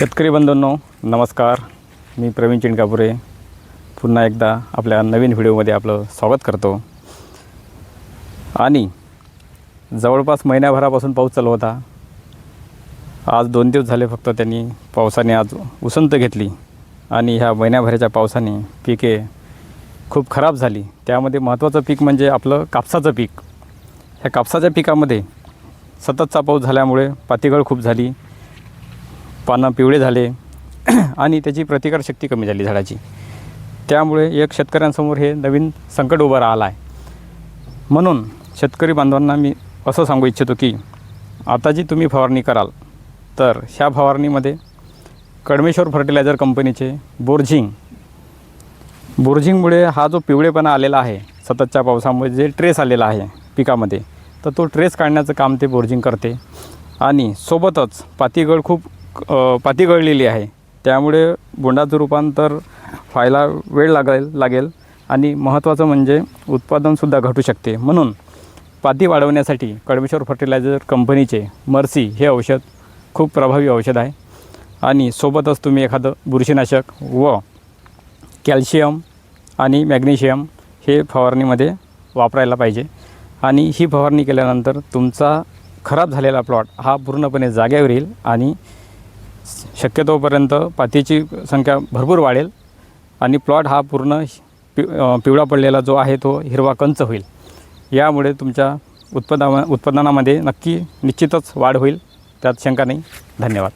शेतकरी बंधूंनो नमस्कार. मी प्रवीण चिणकापुरे पुन्हा एकदा आपल्या नवीन व्हिडिओमध्ये आपलं स्वागत करतो. आणि जवळपास महिन्याभरापासून पाऊस चालू होता. आज दोन दिवस झाले फक्त त्यांनी पावसाने आज उसंत घेतली. आणि ह्या महिन्याभराच्या पावसाने पिके खूप खराब झाली. त्यामध्ये महत्त्वाचं पीक म्हणजे आपलं कापसाचं पीक. ह्या कापसाच्या पिकामध्ये सततचा पाऊस झाल्यामुळे पातीगळ खूप झाली. पानं पिवळे झाले आणि त्याची प्रतिकारशक्ती कमी झाली झाडाची. त्यामुळे एक शेतकऱ्यांसमोर हे नवीन संकट उभं राहिलं आहे म्हणून शेतकरी बांधवांना मी असं सांगू इच्छितो की आता जी तुम्ही फवारणी कराल तर ह्या फवारणीमध्ये कडमेश्वर फर्टिलायझर कंपनीचे बोर्झिंग बोर्झिंगमुळे हा जो पिवळेपणा आलेला आहे सततच्या पावसामुळे जे ट्रेस आलेला आहे पिकामध्ये तर तो ट्रेस काढण्याचं काम ते बोर्जिंग करते. आणि सोबतच पातीगळ खूप पाती गळलेली आहे. त्यामुळे बोंडाचं रूपांतर व्हायला वेळ लागेल लागेल आणि महत्त्वाचं म्हणजे उत्पादनसुद्धा घटू शकते. म्हणून पाती वाढवण्यासाठी कडमेश्वर फर्टिलायझर कंपनीचे मर्सी हे औषध खूप प्रभावी औषध आहे. आणि सोबतच तुम्ही एखादं बुरशीनाशक व कॅल्शियम आणि मॅग्नेशियम हे फवारणीमध्ये वापरायला पाहिजे. आणि ही फवारणी केल्यानंतर तुमचा खराब झालेला प्लॉट हा पूर्णपणे जाग्यावर येईल आणि शक्यतोपर्यंत पातीची संख्या भरपूर वाढेल आणि प्लॉट हा पूर्ण पि पिवळा पडलेला जो आहे तो हिरवा कंच होईल. यामुळे तुमच्या उत्पादना उत्पादनामध्ये नक्की निश्चितच वाढ होईल. त्यात शंका नाही. धन्यवाद.